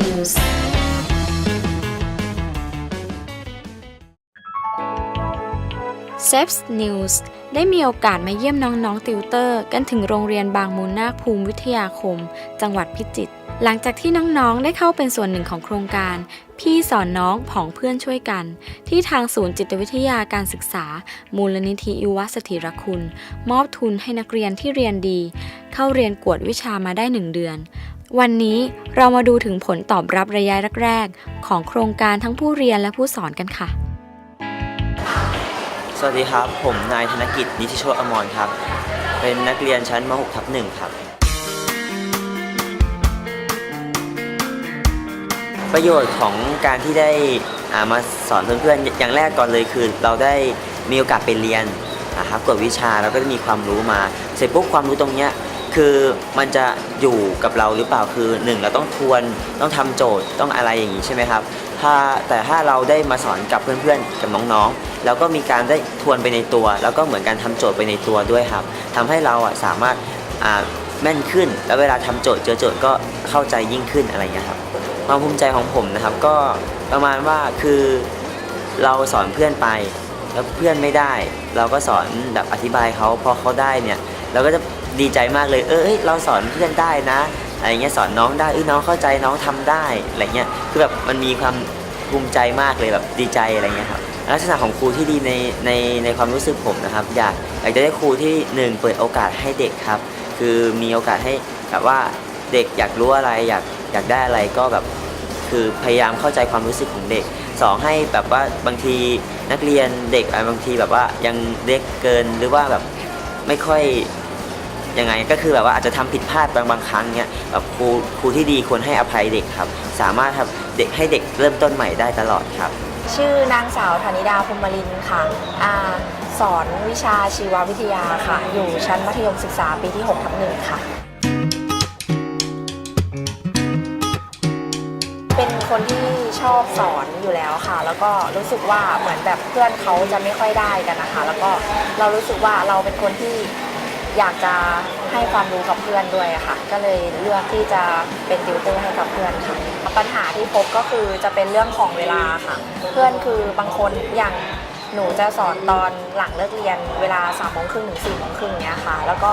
News เซฟส์นิวส์ได้มีโอกาสมาเยี่ยมน้อง ๆ ติวเตอร์ กันถึงโรงเรียนบางมูลนาคภูมิวิทยาคม จังหวัดพิจิตรหลังจากที่น้องๆ ได้เข้าเป็นส่วนหนึ่งของโครงการ พี่สอนน้องผองเพื่อนช่วยกัน ที่ทางศูนย์จิตวิทยาการศึกษา มูลนิธิอิวสถิรคุณ มอบทุนให้นักเรียนที่เรียนดี เข้าเรียนกวดวิชามาได้หนึ่งเดือน วันนี้เรามาดูถึงผลตอบรับระยะแรกๆ ของโครงการทั้งผู้เรียนและผู้สอนกันค่ะ สวัสดีครับ ผมนายธนกิจนิติโชตอมรครับ เป็นนักเรียนชั้นม .6 ทับหนึ่งครับ ประโยชน์ของการที่ได้ามาสอนเพื่อนๆ อย่างแรกก่อนเลยคือ เราได้มีโอกาสไปเรียนนะครับกวดวิชาแล้วก็จะมีความรู้มา เสร็จปุ๊บความรู้ตรงเนี้ย คือมันจะอยู่กับเราหรือเปล่าคือหนึ่งเราต้องทวนต้องทำโจทย์ต้องอะไรอย่างนี้ใช่ไหมครับถ้าแต่ถ้าเราได้มาสอนกับเพื่อนๆกับน้องๆแล้วก็มีการได้ทวนไปในตัว แล้วก็เหมือนการทำโจทย์ไปในตัวด้วยครับทำให้เราอะสามารถอ่าแม่นขึ้น แล้วเวลาทำโจทย์เจอโจทย์ก็เข้าใจยิ่งขึ้นอะไรอย่างเงี้ยครับความภูมิใจของผมนะครับ ก็ประมาณว่าคือเราสอนเพื่อนไป แล้วเพื่อนไม่ได้ เราก็สอนแบบอธิบายเขาพอเขาได้เนี่ยเราก็จะ ดีใจมากเลย เออเอ้ยเราสอนเพื่อนได้นะอะไรเงี้ยสอนน้องได้เอ้ยน้องเข้าใจน้องทำได้อะไรเงี้ยคือแบบมันมีความภูมิใจมากเลยแบบดีใจอะไรเงี้ยครับลักษณะของครูที่ดีในในในความรู้สึกผมนะครับ อยากอยากจะได้ครูที่หนึ่งเปิดโอกาสให้เด็กครับ คือมีโอกาสให้แบบว่าเด็กอยากรู้อะไรอยากอยากได้อะไรก็แบบคือพยายามเข้าใจความรู้สึกของเด็กสองให้แบบว่าบางทีนักเรียนเด็กอะบางทีแบบว่ายังเล็กเกินหรือว่าแบบไม่ค่อย ยังไงก็คือแบบว่าอาจจะทำผิดพลาดบางบางครั้งเนี้ยแบบครูครูที่ดีควรให้อภัยเด็กครับ สามารถทำเด็กให้เด็กเริ่มต้นใหม่ได้ตลอดครับ ชื่อนางสาวธนิดาพรมลินค่ะอาสอนวิชาชีววิทยาค่ะ อยู่ชั้นมัธยมศึกษาปีที่6ทับหนึ่งค่ะ เป็นคนที่ชอบสอนอยู่แล้วค่ะ แล้วก็รู้สึกว่าเหมือนแบบเพื่อนเขาจะไม่ค่อยได้กันนะคะ แล้วก็เรารู้สึกว่าเราเป็นคนที่ อยากจะให้ความรู้กับเพื่อนด้วยค่ะ ก็เลยเลือกที่จะเป็นติวเตอร์ให้กับเพื่อนค่ะ ปัญหาที่พบก็คือจะเป็นเรื่องของเวลาค่ะ เพื่อนคือบางคนอย่าง หนูจะสอนตอนหลังเลิกเรียนเวลา3ามโมงครึ่งถึงสี่โมงครึ่งเนี้ยค่ะ แล้วก็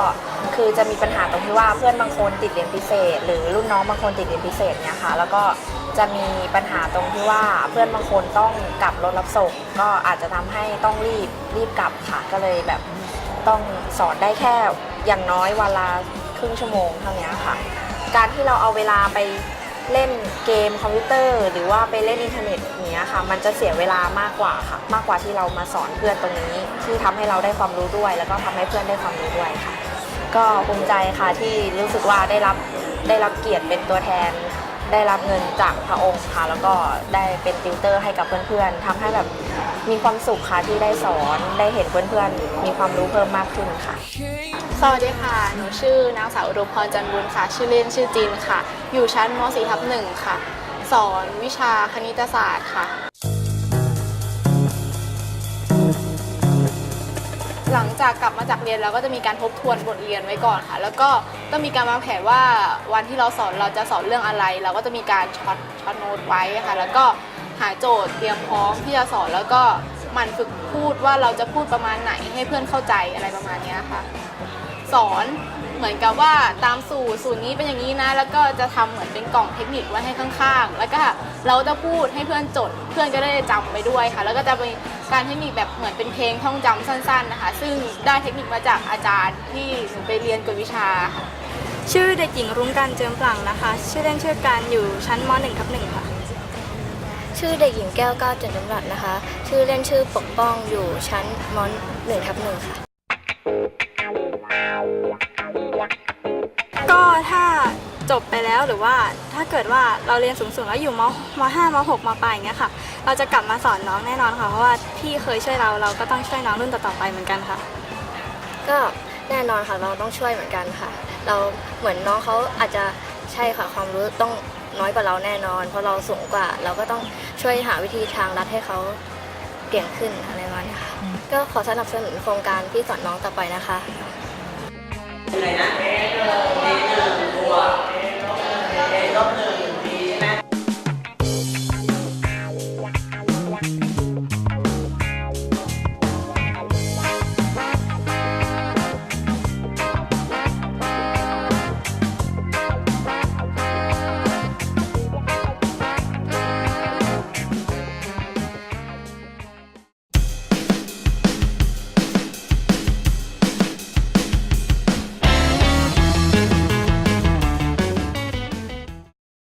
คือจะมีปัญหาตรงที่ว่าเพื่อนบางคนติดเรียนพิเศษ หรือรุ่นน้องบางคนติดเรียนพิเศษเนี้ยค่ะ แล้วก็จะมีปัญหาตรงที่ว่าเพื่อนบางคนต้องกลับรถรับส่ง ก็อาจจะทำให้ต้องรีบรีบกลับค่ะ ก็เลยแบบต้องสอนได้แค่อย่างน้อยเวละครึ่งชั่วโมงเท่านี้ค่ะ การที่เราเอาเวลาไป เล่นเกมคอมพิวเตอร์ หรือว่าไปเล่นอินเทอร์เน็ตอย่างเนี้ยค่ะ มันจะเสียเวลามากกว่าค่ะ มากกว่าที่เรามาสอนเพื่อนตรงนี้ ที่ทำให้เราได้ความรู้ด้วย แล้วก็ทำให้เพื่อนได้ความรู้ด้วยค่ะ ก็ภูมิใจค่ะที่รู้สึกว่าได้รับได้รับเกียรติเป็นตัวแทน ได้รับเงินจากพระองค์ค่ะ แล้วก็ได้เป็นติวเตอร์ให้กับเพื่อนๆทำให้แบบมีความสุขค่ะที่ได้สอนได้เห็นเพื่อนๆมีความรู้เพิ่มมากขึ้นค่ะ สวัสดีค่ะ หนูชื่อนางสาวอุดมพรจันบุญค่ะ ชื่อเล่นชื่อจินค่ะ อยู่ชั้นม .4 ทับหนึ่งค่ะ สอนวิชาคณิตศาสตร์ค่ะ หลังจากกลับมาจากเรียนเราก็จะมีการทบทวนบทเรียนไว้ก่อนค่ะ แล้วก็ต้องมีการวางแผนว่าวันที่เราสอนเราจะสอนเรื่องอะไร เราก็จะมีการช็อตช็อตโน้ตไว้ค่ะ แล้วก็หาโจทย์เตรียมพร้อมที่จะสอนแล้วก็หมันฝึกพูดว่าเราจะพูดประมาณไหนให้เพื่อนเข้าใจอะไรประมาณนี้ค่ะ สอนเหมือนกับว่าตามสูตรสูตรนี้เป็นอย่างนี้นะ แล้วก็จะทำเหมือนเป็นกล่องเทคนิคไว้ให้ข้างๆ แล้วก็เราจะพูดให้เพื่อนจด เพื่อนก็ได้จำไปด้วยค่ะ แล้วก็จะเป็นการเทคนิคแบบเหมือนเป็นเพลงท่องจำสั้นๆนะคะ ซึ่งได้เทคนิคมาจากอาจารย์ที่หนูไปเรียนกวดวิชาค่ะชื่อเด็กหญิงรุ้งการเจิมปลั่งนะคะ ชื่อเล่นชื่อการอยู่ชั้นม .1 ทับหนึ่งค่ะ ชื่อเด็กหญิงแก้วก้าวจันทร์รัตน์นะคะ ชื่อเล่นชื่อปกป้องอยู่ชั้นมหนึ่งทับหนึ่งค่ะ ถ้าจบไปแล้วหรือว่าถ้าเกิดว่าเราเรียนสูงๆแล้วอยู่มมห้ามหกมปลายอย่างเงี้ยค่ะ เราจะกลับมาสอนน้องแน่นอนค่ะ เพราะว่าพี่เคยช่วยเราเราก็ต้องช่วยน้องรุ่นต่อๆไปเหมือนกันค่ะ ก็แน่นอนค่ะเราต้องช่วยเหมือนกันค่ะ เราเหมือนน้องเขาอาจจะใช่ค่ะความรู้ต้องน้อยกว่าเราแน่นอน เพราะเราสูงกว่า เราก็ต้องช่วยหาวิธีทางลัดให้เขาเก่งขึ้นอะไรประมาณนี้ค่ะก็ขอสนับสนุนโครงการพี่สอนน้องต่อไปนะคะ อะไรนะเมตรนึ่งเมตรหตัว